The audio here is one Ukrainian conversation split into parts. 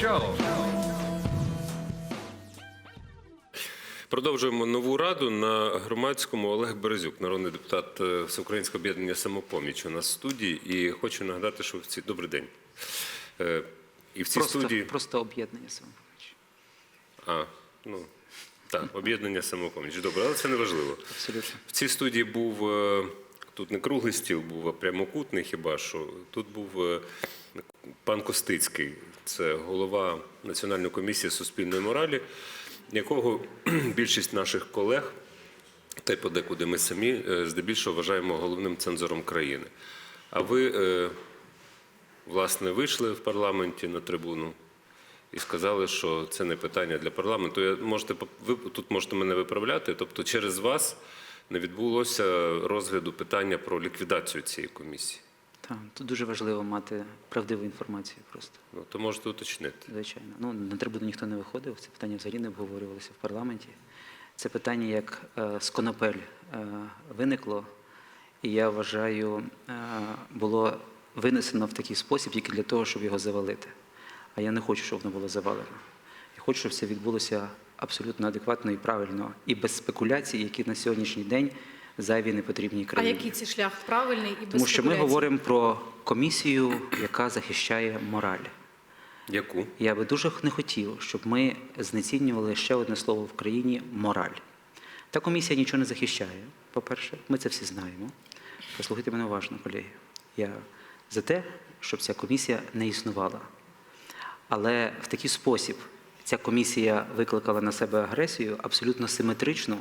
Show. Продовжуємо нову раду на громадському Олег Березюк, народний депутат е, Всеукраїнського об'єднання самопоміч у нас в студії. І хочу нагадати, що в ці добрий день. Е, І в цій Просто, студії просто об'єднання самопоміч. а, ну так, об'єднання самопоміч. Добре, але це не важливо. Абсолютно. В цій студії був е, тут не круглий стіл, був а прямокутний хіба що. Тут був е, пан Костицький, це голова Національної комісії суспільної моралі, якого більшість наших колег, та й подекуди ми самі, е, здебільшого вважаємо головним цензором країни. А ви, е, власне, вийшли в парламенті на трибуну і сказали, що це не питання для парламенту. Я, можете, ви тут можете мене виправляти. Тобто, через вас не відбулося розгляду питання про ліквідацію цієї комісії. Так, тут дуже важливо мати правдиву інформацію просто. Ну, то можете уточнити. Звичайно. Ну, на трибуну ніхто не виходив, це питання взагалі не обговорювалося в парламенті. Це питання, як е, з конопель е, виникло, і я вважаю, е, було винесено в такий спосіб тільки для того, щоб його завалити. А я не хочу, щоб воно було завалено. Я хочу, щоб це відбулося абсолютно адекватно і правильно, і без спекуляцій, які на сьогоднішній день зайві не потрібні А який це шлях правильний і без Тому що ми говоримо про комісію, яка захищає мораль. Яку? Я би дуже не хотів, щоб ми знецінювали ще одне слово в країні мораль. Та комісія нічого не захищає. По-перше, ми це всі знаємо. Послухайте мене уважно, колеги. Я за те, щоб ця комісія не існувала. Але в такий спосіб ця комісія викликала на себе агресію абсолютно симетричну,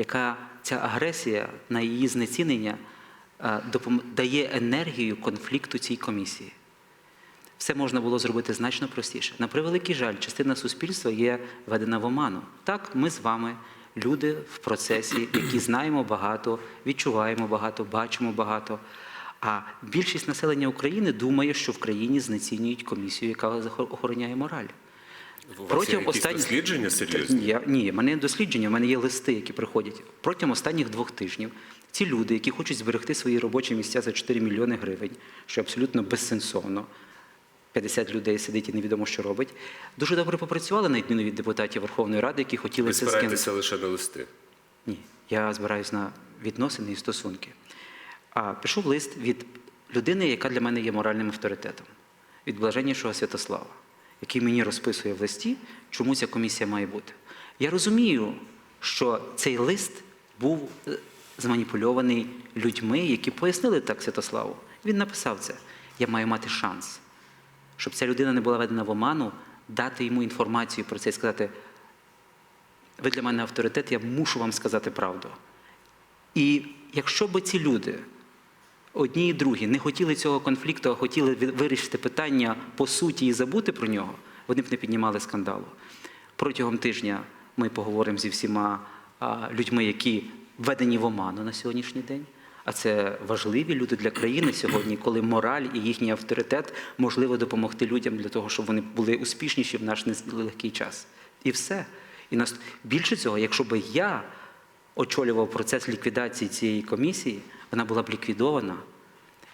яка ця агресія на її знецінення е, дає енергію конфлікту цій комісії. Все можна було зробити значно простіше. На превеликий жаль, частина суспільства є введена в оману. Так, ми з вами люди в процесі, які знаємо багато, відчуваємо багато, бачимо багато. А більшість населення України думає, що в країні знецінюють комісію, яка охороняє мораль. Вас є дослідження серйозні? Я, ні, в мене є дослідження, в мене є листи, які приходять. Протягом останніх двох тижнів ці люди, які хочуть зберегти свої робочі місця за 4 мільйони гривень, що абсолютно безсенсовно, 50 людей сидить і невідомо, що робить, дуже добре попрацювали на відміну від депутатів Верховної Ради, які хотіли Ви це скинути. спираєтеся лише на листи. Ні, я збираюся на відносини і стосунки. А пішов лист від людини, яка для мене є моральним авторитетом, від блаженнішого Святослава, який мені розписує в листі, чому ця комісія має бути. Я розумію, що цей лист був е, зманіпульований людьми, які пояснили так Святославу. Він написав це. Я маю мати шанс, щоб ця людина не була ведена в оману, дати йому інформацію про це і сказати, ви для мене авторитет, я мушу вам сказати правду. І якщо б ці люди, одні і другі, не хотіли цього конфлікту, а хотіли вирішити питання по суті і забути про нього, вони б не піднімали скандалу. Протягом тижня ми поговоримо зі всіма людьми, які введені в оману на сьогоднішній день. А це важливі люди для країни сьогодні, коли мораль і їхній авторитет можливо допомогти людям для того, щоб вони були успішніші в наш нелегкий час. І все. І нас більше цього, якщо би я очолював процес ліквідації цієї комісії, вона була б ліквідована.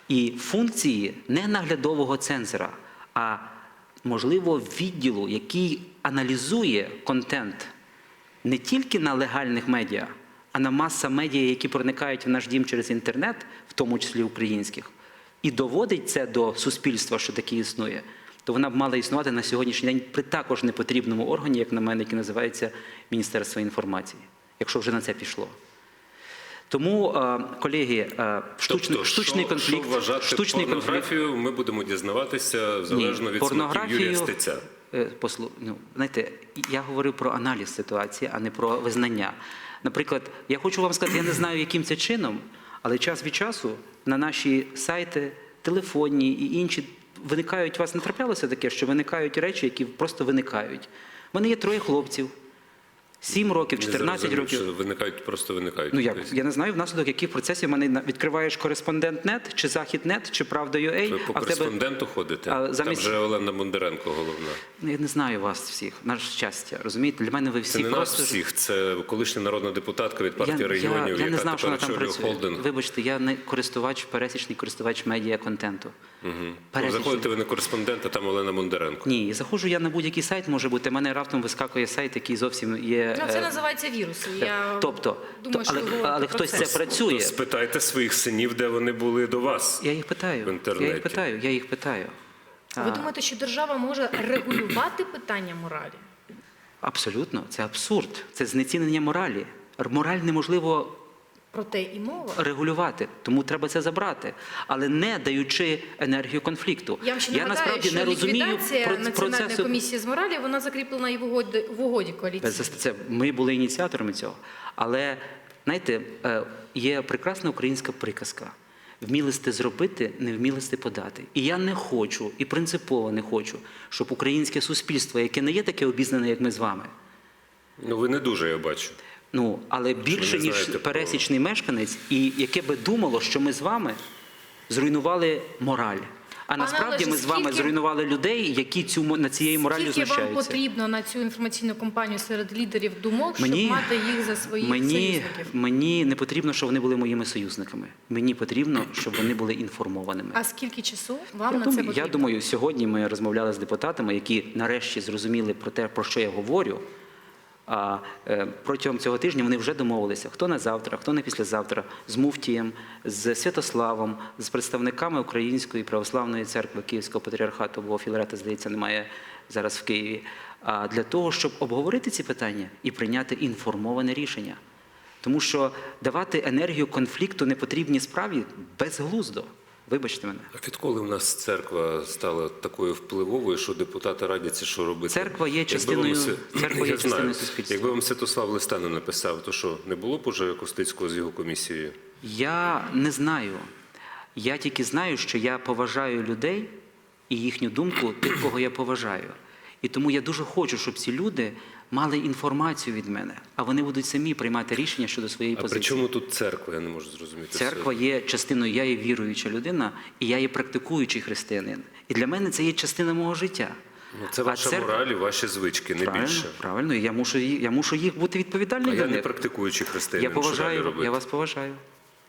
І функції не наглядового цензора, а можливо відділу, який аналізує контент не тільки на легальних медіа, а на маса медіа, які проникають в наш дім через інтернет, в тому числі українських, і доводить це до суспільства, що таке існує, то вона б мала існувати на сьогоднішній день при також непотрібному органі, як на мене, який називається Міністерство інформації, якщо вже на це пішло. Тому, е, колеги, е, штучний, тобто, штучний що, конфлікт, що вважати штучний конфлікт. ми будемо дізнаватися залежно від смаків Юрія Стеця. Е, Послу, ну, знаєте, я говорив про аналіз ситуації, а не про визнання. Наприклад, я хочу вам сказати, я не знаю, яким це чином, але час від часу на наші сайти, телефонні і інші виникають, у вас не траплялося таке, що виникають речі, які просто виникають. У мене є троє хлопців, 7 років, Не 14 зрозумів, років. що виникають, просто виникають. Ну як Тобто, я не знаю, внаслідок яких процесів мене відкриваєш кореспондент.нет, чи Захід.нет, чи Правда.ua, Ви по а в тебе кореспонденту ходите? а, замість- Там же Олена Бондаренко головна. Ну, я не знаю вас всіх. На щастя, розумієте? Для мене ви всі Це не нас всіх, це колишня народна депутатка від партії я, регіонів, я, я не яка знав, що вона там працює. холдинг. Вибачте, я не користувач, пересічний користувач медіа контенту. Ну, Пересічний. заходите ви на кореспондента, там Олена Бондаренко. Ні, заходжу я на будь-який сайт, може бути. Мене раптом вискакує сайт, який зовсім є. Ну, це називається вірус. Я Тобто, думаю, то- що але, ви але хтось це. це працює. То спитайте своїх синів, де вони були до вас. Я їх питаю. в інтернеті. Я їх питаю, я їх питаю. Ви А, думаєте, що держава може регулювати питання моралі? Абсолютно, це абсурд. Це знецінення моралі. Мораль неможливо Про те і мова. регулювати, тому треба це забрати, але не даючи енергію конфлікту. Я вам ще нагадаю, насправді що не розумію ліквідація про Національної комісії з моралі вона закріплена і в угоді, в угоді коаліції. Це, це ми були ініціаторами цього. Але знаєте, е, є прекрасна українська приказка. Вмілисти зробити, не вмілисти подати. І я не хочу, і принципово не хочу, щоб українське суспільство, яке не є таке обізнане, як ми з вами, Ну ви не дуже, я бачу. Ну але більше ніж знаєте про- пересічний мешканець, і яке би думало, що ми з вами зруйнували мораль. А насправді Олеже, ми з вами скільки- зруйнували людей, які цю на цієї моралі Скільки вам потрібно на цю інформаційну кампанію серед лідерів думок, Мені- щоб мати їх за своїх Мені, союзників? мені не потрібно, щоб вони були моїми союзниками. Мені потрібно, щоб вони були інформованими. А скільки часу вам я, на це потрібно? я думаю, сьогодні ми розмовляли з депутатами, які нарешті зрозуміли про те, про що я говорю. А е, протягом цього тижня вони вже домовилися, хто на завтра, хто на післязавтра, з Муфтієм, з Святославом, з представниками Української православної церкви Київського патріархату, бо Філарета, здається, немає зараз в Києві. А для того, щоб обговорити ці питання і прийняти інформоване рішення. Тому що давати енергію конфлікту непотрібній справі безглуздо. Вибачте мене. А відколи в нас церква стала такою впливовою, що депутати радяться, що робити? Церква є Якби частиною- вам Свя- церква є частиною суспільства. Якби вам Святослав листа не написав, то що, не було б уже Костицького з його комісією? Я не знаю. Я тільки знаю, що я поважаю людей і їхню думку, тих, кого я поважаю. І тому я дуже хочу, щоб ці люди мали інформацію від мене, а вони будуть самі приймати рішення щодо своєї А при чому тут церква? Я не можу зрозуміти. Церква є частиною, я є віруюча людина, і я є практикуючий християнин. І для мене це є частина мого життя. Ну, це ваша церква- мораль і ваші звички, не правильно, більше. правильно, я мушу, я мушу їх бути відповідальним А я не практикуючий християнин. Я що далі поважаю, робити? я вас поважаю.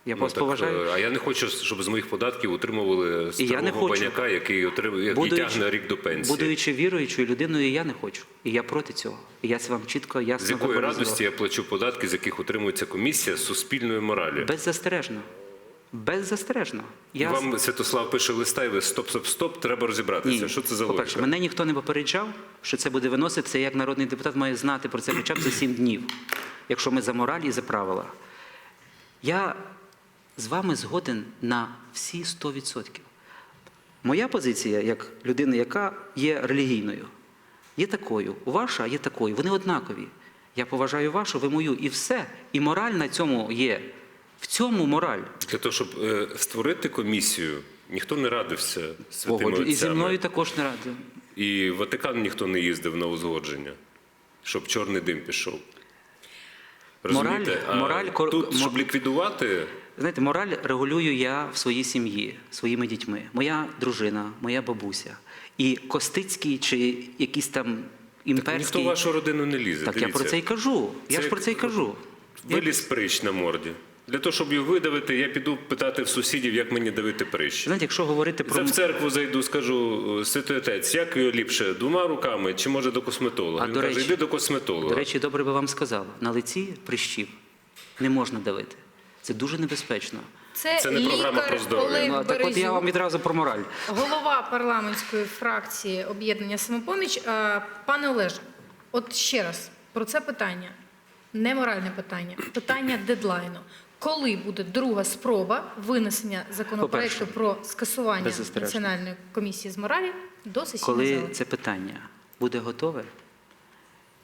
Я Ну, вас так, поважаю. е, А я не хочу, щоб з моїх податків утримували старого баняка, який отримує, який тягне рік до пенсії. Будуючи віруючою людиною, я не хочу. І я проти цього. І я це вам чітко, ясно З якої радості я плачу податки, з яких утримується комісія з суспільної моралі? Беззастережно. Беззастережно. Я... Вам Святослав пише листа, і ви стоп, стоп, стоп, треба розібратися. Ні. Що це за По-перше, мене ніхто не попереджав, що це буде виноситися, як народний депутат має знати про це хоча б за сім днів, якщо ми за мораль і за правила. Я з вами згоден на всі 100%. Моя позиція, як людини, яка є релігійною, є такою. Ваша є такою. Вони однакові. Я поважаю вашу, ви мою, і все. І мораль на цьому є. В цьому мораль. Для того, щоб е, створити комісію, ніхто не радився святими Погоджу. І зі отцями. мною також не радий. І в Ватикан ніхто не їздив на узгодження, щоб чорний дим пішов. Розумієте? Мораль- а мораль кор- тут, мо- щоб ліквідувати, Знаєте, мораль регулюю я в своїй сім'ї, своїми дітьми. Моя дружина, моя бабуся. І Костицький чи якийсь там ніхто в вашу родину не лізе. так я про це й кажу. я ж про це й кажу. Виліз прищ на морді. Для того, щоб його видавити, я піду питати в сусідів, як мені давити прищ. Знаєте, якщо говорити про За в церкву зайду, скажу, святий отець, як його ліпше, двома руками чи може до косметолога? А, Він до каже, речі- йди до косметолога. до речі, добре би вам сказав, на лиці прищів не можна давити. Це дуже небезпечно. Це, Це не програма лікар про здоров'я. Олег Ну, так от я Березюк, вам відразу про мораль. голова парламентської фракції об'єднання самопоміч. Е, Пане Олеже, от ще раз про це питання. Не моральне питання, питання дедлайну. Коли буде друга спроба винесення законопроекту По-перше, про скасування беззастережно. національної комісії з моралі до сесійної Коли зали? це питання буде готове,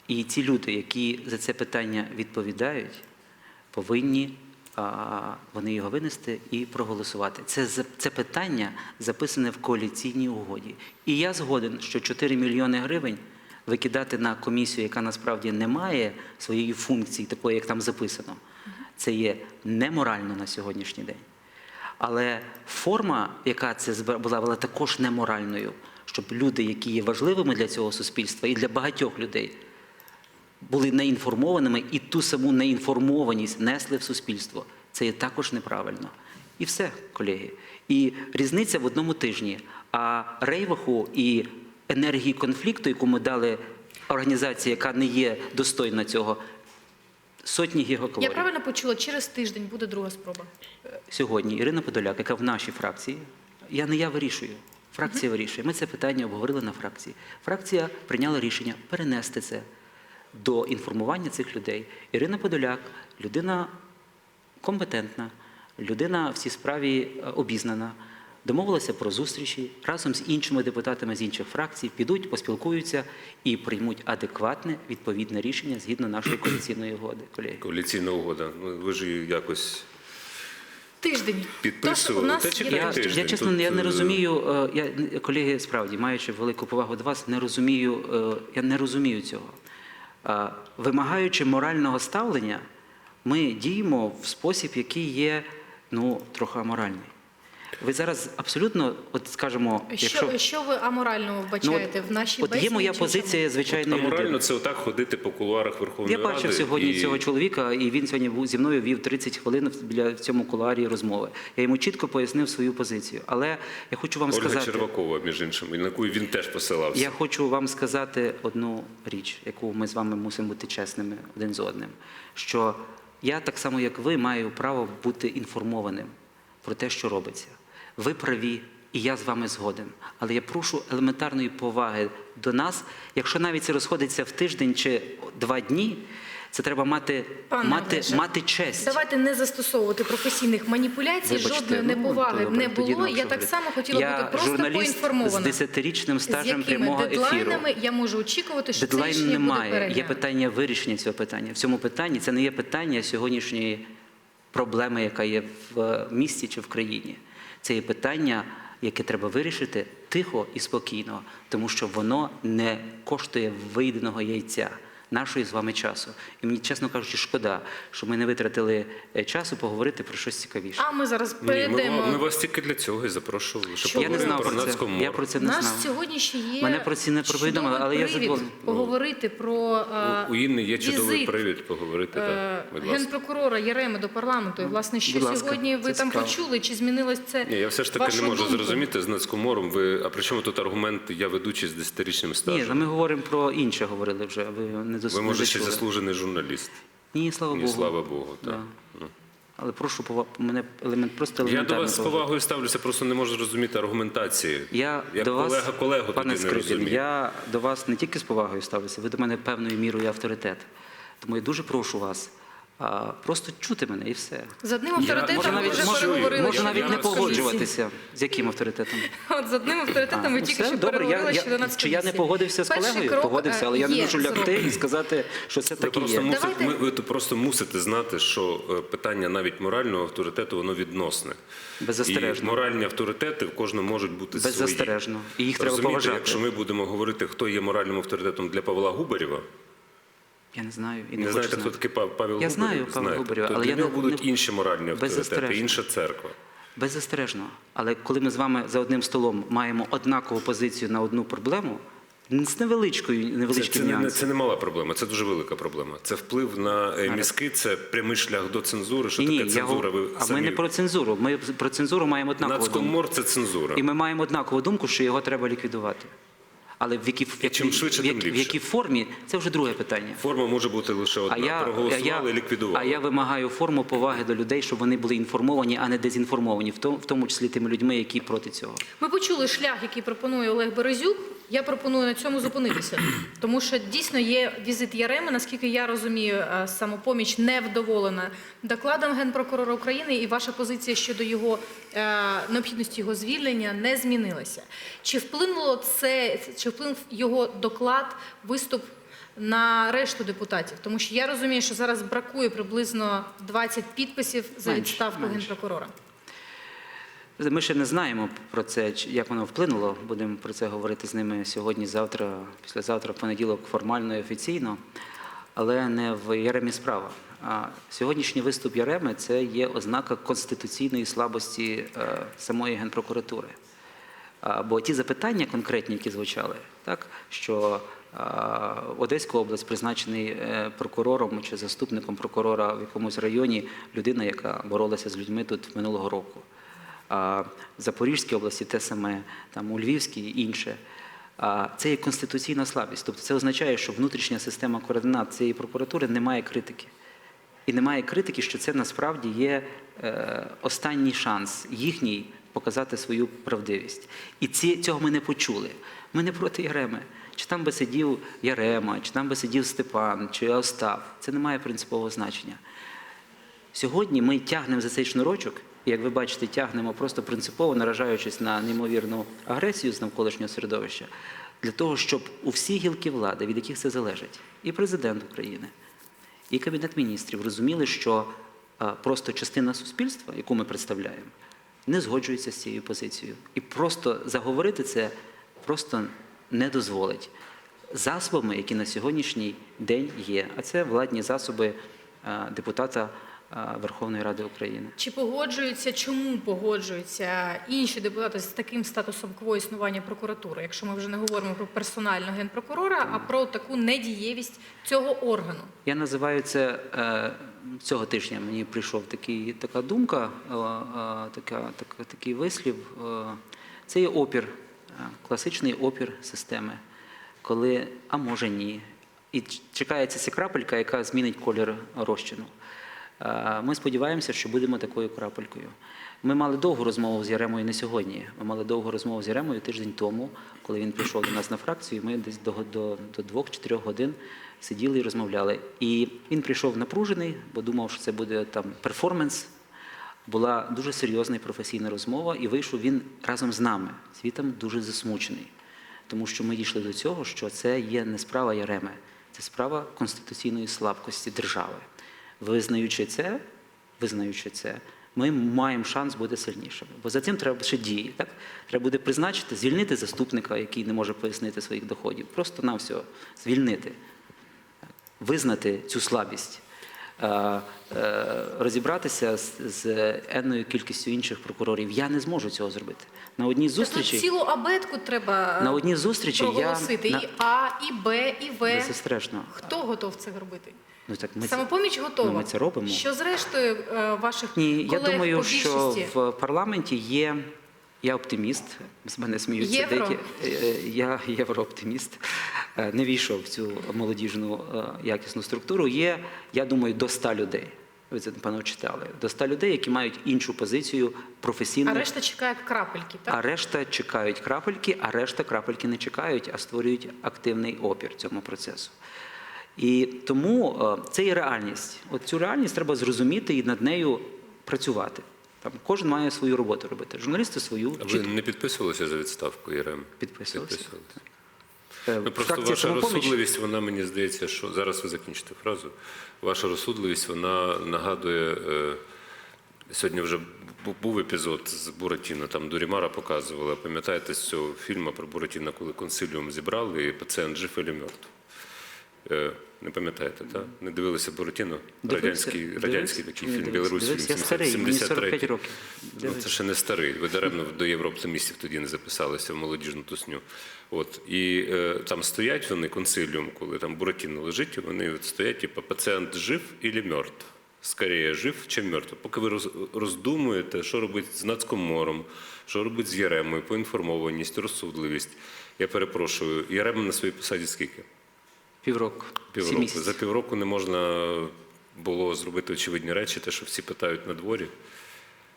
і ці люди, які за це питання відповідають, повинні вони його винести і проголосувати. Це, це питання записане в коаліційній угоді. І я згоден, що 4 мільйони гривень викидати на комісію, яка насправді не має своєї функції, такої, як там записано, це є неморально на сьогоднішній день. Але форма, яка це була, була також неморальною, щоб люди, які є важливими для цього суспільства і для багатьох людей, були неінформованими і ту саму неінформованість несли в суспільство. Це є також неправильно. І все, колеги. І різниця в одному тижні. А рейваху і енергії конфлікту, яку ми дали організації, яка не є достойна цього, сотні Я правильно почула, через тиждень буде друга спроба. Сьогодні Ірина Подоляк, яка в нашій фракції, я не я вирішую. Фракція вирішує. Ми це питання обговорили на фракції. Фракція прийняла рішення перенести це до інформування цих людей. Ірина Подоляк, людина компетентна, людина в цій справі е, обізнана. Домовилася про зустрічі разом з іншими депутатами з інших фракцій, підуть, поспілкуються і приймуть адекватне відповідне рішення згідно нашої коаліційної угоди. Колеги. Коаліційна угода. Ну, ви ж її якось Тиждень. Підписували. Тож у нас Та є. Я, тиждень. я чесно, Тут, я не е, розумію, е, я, колеги, справді, маючи велику повагу до вас, не розумію, я не розумію цього. Вимагаючи морального ставлення, ми діємо в спосіб, який є ну, трохи аморальний. Ви зараз абсолютно, от скажімо, якщо Що, що ви аморально вбачаєте в нашій от є моя чи в чому? позиція звичайної людини. Аморально це отак ходити по кулуарах Верховної Я Ради. бачив сьогодні і... цього чоловіка, і він сьогодні був зі мною вів 30 хвилин в- біля в цьому кулуарі розмови. Я йому чітко пояснив свою позицію. Але я хочу вам Ольга сказати. Червакова, між іншим, і на яку він теж посилався. Я хочу вам сказати одну річ, яку ми з вами мусимо бути чесними один з одним. Що я так само, як ви, маю право бути інформованим про те, що робиться. Ви праві, і я з вами згоден. Але я прошу елементарної поваги до нас. Якщо навіть це розходиться в тиждень чи два дні, це треба мати, Пане мати, Олеже, мати честь. Давайте не застосовувати професійних маніпуляцій, Вибачте, жодної ну, неповаги добре, не тоді було. Я так говорити. само хотіла я бути просто журналіст з поінформована. 10-річним З стажем якими прямого ефіру. дедлайнами я можу очікувати, що це Дедлайн рішення буде немає. Є переглянуто. питання вирішення цього питання. В цьому питанні це не є питання сьогоднішньої проблеми, яка є в е, місті чи в країні. Це є питання, яке треба вирішити тихо і спокійно, тому що воно не коштує вийденого яйця. Нашої з вами часу. І мені, чесно кажучи, шкода, що ми не витратили е, часу поговорити про щось цікавіше. А ми зараз Ні, ми, перейдемо. ми вас тільки для цього і запрошували, щоб я не знав про про це. Нацкомор. Я про це не Наш знав. сьогодні ще є Мене про це не повідомили, але я привід задоволений. поговорити про е, У- У Інни є чудовий візит, привід поговорити. е, Так, будь ласка. генпрокурора Яреми до парламенту. І, власне, що Будь ласка, сьогодні ви там цікаво. почули? Чи змінилось це? Ні, я все ж таки не можу думку? зрозуміти з Нацкомором. Ви, а при чому тут аргумент я ведучий з 10-річним стажем? Ні, ми говоримо про інше говорили вже. Ви не. Ви можете може ще зачули. заслужений журналіст. Ні, слава Ні, Богу. слава Богу. Так. Да. Але прошу пова- мене елемент просто Я до вас з повагою ставлюся, просто не можу зрозуміти аргументації. Я Як до вас, колега колегу пане тоді не Скрипін, розумію. я до вас не тільки з повагою ставлюся, ви до мене певною мірою авторитет. Тому я дуже прошу вас а, просто чути мене і все. З одним авторитетом може, ви навіть- вже може- переговорили. може, Можна навіть не погоджуватися. З яким авторитетом? От з одним авторитетом ви ну, тільки все, що добре, переговорили я, щодо я, чи я не погодився з колегою? крок, Погодився, е, але я не можу лягти і сказати, що це Ви так і є. ми- ви то просто мусите знати, що е, питання навіть морального авторитету воно відносне. Беззастережно. І моральні авторитети в кожного можуть бути свої. Беззастережно. І їх треба поважати. Якщо ми будемо говорити, хто є моральним авторитетом для Павла Губарєва, Я не знаю і не, не знаєте, хто такий Пав- Павел Я Губарєв? знаю Павла Знаєте. Губарєва, але я не- будуть не- інші моральні авторитети, інша церква. Беззастережно. Але коли ми з вами за одним столом маємо однакову позицію на одну проблему, з невеличкою Це, невеличким це, не, нюансом. це не мала проблема, це дуже велика проблема. Це вплив на е, мізки, це прямий шлях до цензури. Що Ні, таке цензура? Ви а самі... ми не про цензуру. Ми про цензуру маємо однакову думку. Нацкомор це цензура. І ми маємо однакову думку, що його треба ліквідувати. Але в якій, І чим швидше, в, як- тим в якій формі це вже друге питання. Форма може бути лише одна. А я, а, Проголосували я, ліквідували. а я вимагаю форму поваги до людей, щоб вони були інформовані, а не дезінформовані, в тому, в тому числі тими людьми, які проти цього. Ми почули шлях, який пропонує Олег Березюк. Я пропоную на цьому зупинитися, тому що дійсно є візит Яреми. Наскільки я розумію, е, самопоміч невдоволена докладом генпрокурора України, і ваша позиція щодо його е, необхідності його звільнення не змінилася. Чи вплинуло це, чи вплинув його доклад, виступ? На решту депутатів, тому що я розумію, що зараз бракує приблизно 20 підписів за Менше, відставку менше. генпрокурора. Ми ще не знаємо про це, як воно вплинуло. Будемо про це говорити з ними сьогодні, завтра, післязавтра, в понеділок, формально і офіційно, але не в Яремі справа. А сьогоднішній виступ Яреми це є ознака конституційної слабості е, самої генпрокуратури. Бо ті запитання конкретні, які звучали, так що Одеська область призначений е, прокурором чи заступником прокурора в якомусь районі людина, яка боролася з людьми тут минулого року. Запорізькій області те саме, там у Львівській інше. Це є конституційна слабість. Тобто це означає, що внутрішня система координат цієї прокуратури не має критики. І немає критики, що це насправді є е, останній шанс їхній показати свою правдивість. І ці, цього ми не почули. Ми не проти Яреми. Чи там би сидів Ярема, чи там би сидів Степан, чи Остап. Це не має принципового значення. Сьогодні ми тягнемо за цей шнурочок, і як ви бачите, тягнемо просто принципово, наражаючись на неймовірну агресію з навколишнього середовища, для того, щоб у всі гілки влади, від яких це залежить, і президент України, і Кабінет міністрів розуміли, що просто частина суспільства, яку ми представляємо, не згоджується з цією позицією. І просто заговорити це просто не дозволить засобами, які на сьогоднішній день є. А це владні засоби депутата а, Верховної Ради України. Чи погоджуються, чому погоджуються інші депутати з таким статусом кво існування прокуратури, якщо ми вже не говоримо про персонального генпрокурора, а про таку недієвість цього органу? Я називаю це е, цього тижня. Мені прийшов такий, така думка, е, е, така, така, такий вислів. Це є опір, класичний опір системи, коли, а може ні. І чекається ця крапелька, яка змінить колір розчину. Ми сподіваємося, що будемо такою крапелькою. Ми мали довгу розмову з Яремою не сьогодні. Ми мали довгу розмову з Яремою тиждень тому, коли він прийшов до нас на фракцію. Ми десь до, до, до двох чи трьох годин сиділи і розмовляли. І він прийшов напружений, бо думав, що це буде там перформанс. Була дуже серйозна і професійна розмова, і вийшов він разом з нами. Світом дуже засмучений, тому що ми дійшли до цього, що це є не справа Яреми, це справа конституційної слабкості держави. Визнаючи це, визнаючи це, ми маємо шанс бути сильнішими. Бо за цим треба ще дії. Так? Треба буде призначити, звільнити заступника, який не може пояснити своїх доходів. Просто на все звільнити, визнати цю слабість. е, е, Розібратися з, з енною кількістю інших прокурорів. Я не зможу цього зробити. На одній з Це цілу абетку треба на одній з зустрічей я на- І А, і Б, і В. це страшно. Хто готов це робити? Ну так ми Самопоміч готова. ну, ми це робимо. Що зрештою е, ваших Ні, я думаю, по що в парламенті є. Я оптиміст, з мене сміються Євро? деякі. Е, е, Я єврооптиміст. Не війшов в цю молодіжну якісну структуру. Є, я думаю, до 100 людей. Ви це напевно читали. До 100 людей, які мають іншу позицію професійну. А решта чекають крапельки, так? А решта чекають крапельки, а решта крапельки не чекають, а створюють активний опір цьому процесу. І тому е, це є реальність. От цю реальність треба зрозуміти і над нею працювати. Там кожен має свою роботу робити. Журналісти свою А ви не підписувалися за відставку ЄРМ? підписувалися. Підписувалися. Е, Ну, просто фракція ваша розсудливість, вона мені здається, що зараз ви закінчите фразу. Ваша розсудливість, вона нагадує. Е, сьогодні вже бу- був епізод з Буратіно, там Дурімара показували. Пам'ятаєте з цього фільму про Буратіно, коли консиліум зібрали, і пацієнт жив і мертв? Е, не пам'ятаєте, так? Не дивилися? Дивився, Радянський, радянський такий фільм, Білорусь, дивився. фільм Я мені 45 років. Ну, це ще не старий. Ви даремно до єврооптимістів тоді не записалися в молодіжну тусню. От і е, там стоять вони консиліум, коли там Буратіно лежить, і вони от стоять, типу, пацієнт жив і мертв. Скоріше жив чи мертв. Поки ви роздумуєте, що робить з Нацкомором, що робить з Яремою, поінформованість, розсудливість. Я перепрошую, Ярема на своїй посаді скільки? Півроку. Півроку. За півроку не можна було зробити очевидні речі, те, що всі питають на дворі.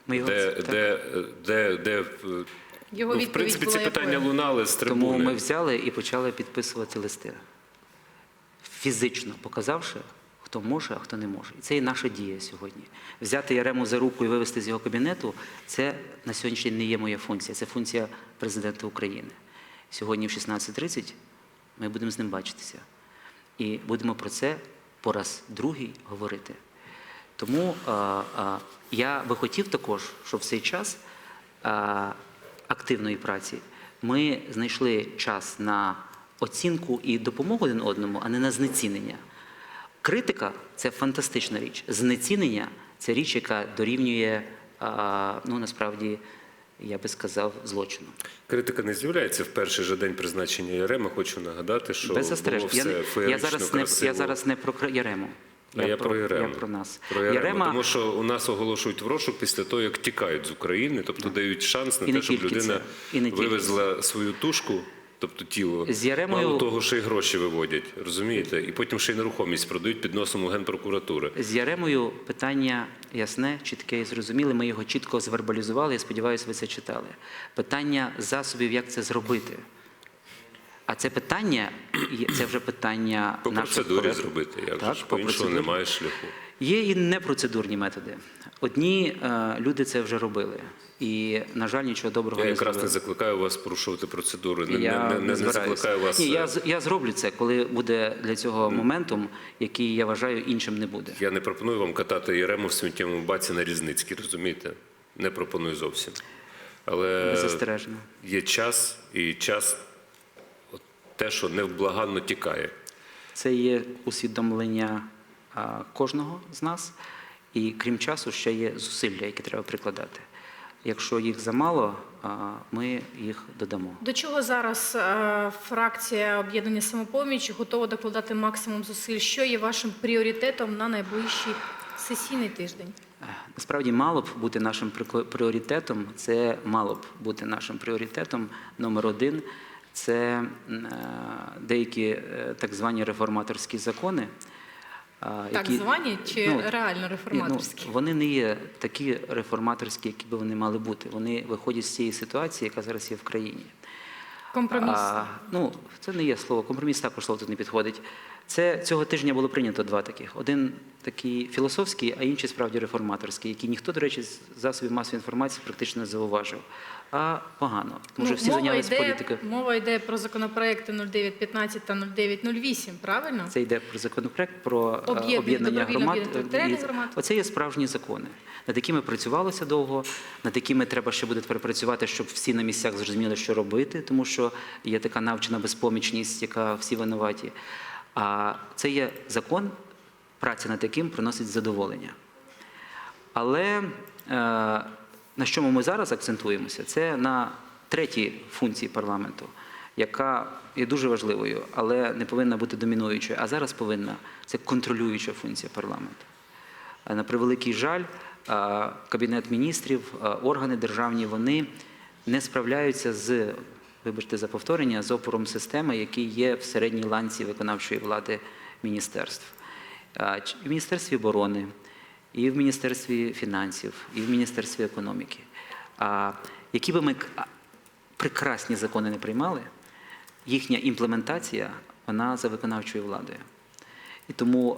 Ми його Де, де, де, де, Його ну, в принципі, ці питання якою? лунали з трибуни. Тому ми взяли і почали підписувати листи, фізично показавши, хто може, а хто не може. І це і наша дія сьогодні. Взяти Ярему за руку і вивести з його кабінету це на сьогоднішній день не є моя функція, це функція президента України. Сьогодні в 16.30 ми будемо з ним бачитися. І будемо про це по раз другий говорити. Тому а, а, я би хотів також, щоб в цей час а, активної праці, ми знайшли час на оцінку і допомогу один одному, а не на знецінення. Критика це фантастична річ. Знецінення це річ, яка дорівнює, а, ну насправді, я би сказав, злочину. Критика не з'являється в перший же день призначення Ярема. Хочу нагадати, що Без було все я, феєрично, зараз не, я зараз не про Ярему. А я, про Ярему. Я про нас. Про Ярему. Ярема, Тому що у нас оголошують в розшук після того, як тікають з України, тобто дають шанс на І те, щоб людина це. І не вивезла свою тушку, тобто тіло. З Яремою- Мало того, що й гроші виводять, розумієте? І потім ще й нерухомість продають під носом у Генпрокуратури. З Яремою питання ясне, чітке і зрозуміле. Ми його чітко звербалізували. Я сподіваюся, ви це читали. Питання засобів, як це зробити. А це питання, це вже питання По наших процедурі колег. зробити. Як Так, ж по по-іншому немає шляху. Є і непроцедурні методи. Одні е, люди це вже робили, і на жаль, нічого доброго Я не якраз зробили. не закликаю вас порушувати процедури. Не, я не, не, не закликаю вас. Ні, я, е, я зроблю це, коли буде для цього моментум, який я вважаю іншим не буде. Я не пропоную вам катати Ярему в сміттєвому баці на Різницькій, розумієте? Не пропоную зовсім. Але є час, і час от те, що невблаганно тікає. Це є усвідомлення кожного з нас, і крім часу, ще є зусилля, які треба прикладати. Якщо їх замало, ми їх додамо. До чого зараз фракція об'єднання самопоміч готова докладати максимум зусиль? Що є вашим пріоритетом на найближчий сесійний тиждень? Е, Насправді мало б бути нашим пріоритетом. Це мало б бути нашим пріоритетом номер один. Це е, деякі е, так звані реформаторські закони. Так які- звані чи ну, реально реформаторські? Ну, вони не є такі реформаторські, які би вони мали бути. Вони виходять з цієї ситуації, яка зараз є в країні. Компроміс. А, ну, це не є слово. Компроміс також слово тут не підходить. Це цього тижня було прийнято два таких: один такий філософський, а інший справді реформаторський, який ніхто, до речі, з засобів масової інформації практично не зауважив. А погано, тому що всі Ну, зайнялися політикою. Мова йде про законопроекти 0915 та 0908, правильно? Це йде про законопроект про е, Об'єднання, громад. І громад. Оце є справжні закони, над якими працювалося довго, над якими треба ще буде тепер працювати, щоб всі на місцях зрозуміли, що робити, тому що є така навчена безпомічність, яка всі винуваті. А це є закон, праця над яким приносить задоволення. Але е, на чому ми зараз акцентуємося, це на третій функції парламенту, яка є дуже важливою, але не повинна бути домінуючою. А зараз повинна це контролююча функція парламенту. Е, На превеликий жаль, е, Кабінет міністрів, органи державні, вони не справляються з, вибачте за повторення, з опором системи, який є в середній ланці виконавчої влади міністерств. В Міністерстві оборони, і в Міністерстві фінансів, і в Міністерстві економіки. А які би ми прекрасні закони не приймали, їхня імплементація вона за виконавчою владою. І тому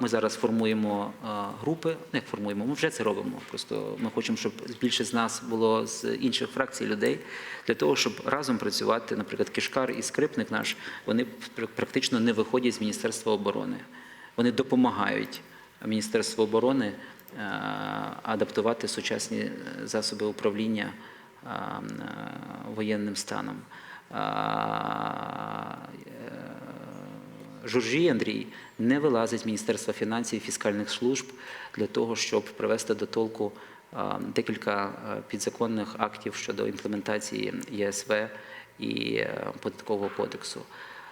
ми зараз формуємо групи. Ну, як формуємо, ми вже це робимо. Просто ми хочемо, щоб більше з нас було з інших фракцій людей для того, щоб разом працювати. Наприклад, Кишкар і скрипник наш вони практично не виходять з Міністерства оборони. Вони допомагають Міністерству оборони а, адаптувати сучасні е, засоби управління е, воєнним станом. А, е, Журжій Андрій не вилазить Міністерства фінансів і фіскальних служб для того, щоб привести до толку декілька е, підзаконних актів щодо імплементації ЄСВ і е, податкового кодексу.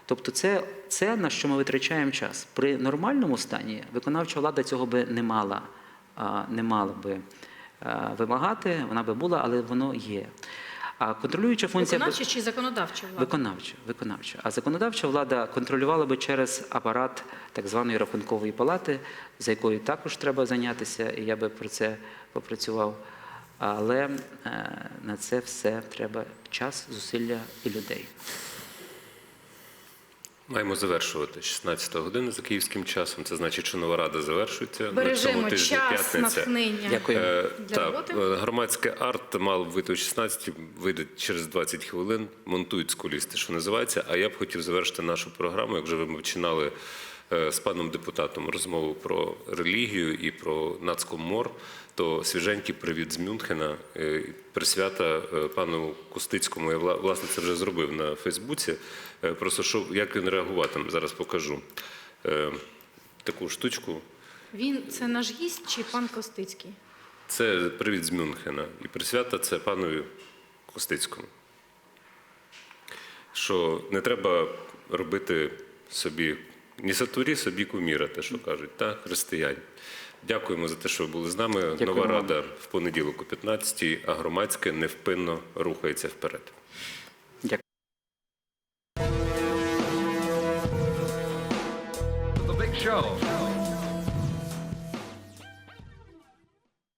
Тобто, це, це на що ми витрачаємо час. При нормальному стані виконавча влада цього би не мала, не мала би е, вимагати, вона би була, але воно є. А контролююча функція Виконавча чи законодавча влада? Виконавча, виконавча. А законодавча влада контролювала би через апарат так званої рахункової палати, за якою також треба зайнятися, і я би про це попрацював. Але е, на це все треба час, зусилля і людей. Маємо завершувати 16 година за київським часом. Це значить, що нова рада завершується. на цьому тижні час, п'ятниця. натхнення. Дякую. Е, Для та, роботи? е, громадське арт мав вийти о 16, вийде через 20 хвилин, монтують скулісти, що називається. А я б хотів завершити нашу програму, як вже ви починали з паном депутатом розмову про релігію і про нацкомор, то свіженький привіт з Мюнхена е, присвята е, пану Кустицькому. Я власне це вже зробив на Фейсбуці. Е, Просто що як він реагуватиме, зараз покажу Е, таку штучку. Він це наш гість чи пан Костицький? Це привіт з Мюнхена. І присвята це панові Костицькому. Що не треба робити собі ні сотворі собі куміра, те, що кажуть, та християн. Дякуємо за те, що ви були з нами. Дякую Нова вам. рада в понеділок о 15-й, а громадське невпинно рухається вперед. Дякую.